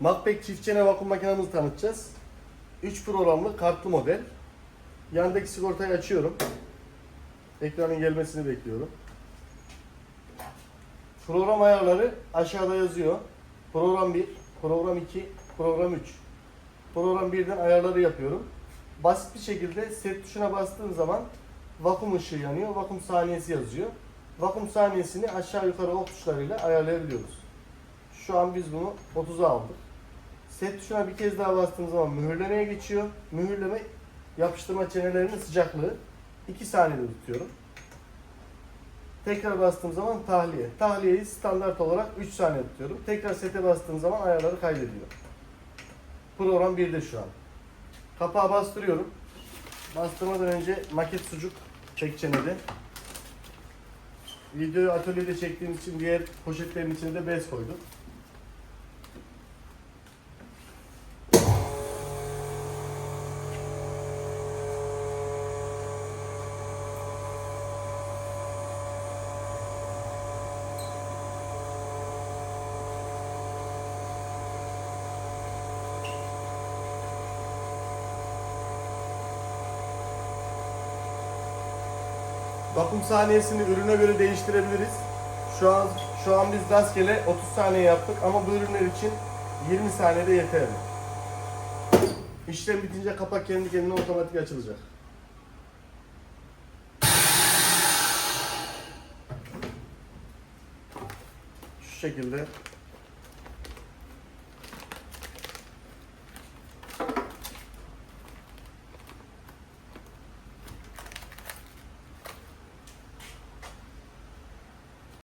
Macpac çift çene vakum makinamızı tanıtacağız. 3 programlı kartlı model. Yandaki sigortayı açıyorum. Ekranın gelmesini bekliyorum. Program ayarları aşağıda yazıyor. Program 1, program 2, program 3. Program 1'den ayarları yapıyorum. Basit bir şekilde set tuşuna bastığım zaman vakum ışığı yanıyor. Vakum saniyesi yazıyor. Vakum saniyesini aşağı yukarı ok tuşlarıyla ayarlayabiliyoruz. Şu an biz bunu 30'a aldık. Set tuşuna bir kez daha bastığım zaman mühürlemeye geçiyor. Mühürleme yapıştırma çenelerinin sıcaklığı 2 saniyede tutuyorum. Tekrar bastığım zaman tahliye. Tahliyeyi standart olarak 3 saniye tutuyorum. Tekrar sete bastığım zaman ayarları kaydediyor. Program 1'de şu an. Kapağı bastırıyorum. Bastırmadan önce maket sucuk çek çenede. Videoyu atölyede çektiğim için diğer poşetlerin içine de bez koydum. Vakum saniyesini ürüne göre değiştirebiliriz. Şu an şu an biz rastgele 30 saniye yaptık ama bu ürünler için 20 saniyede yeterli. İşlem bitince kapak kendi kendine otomatik açılacak. Şu şekilde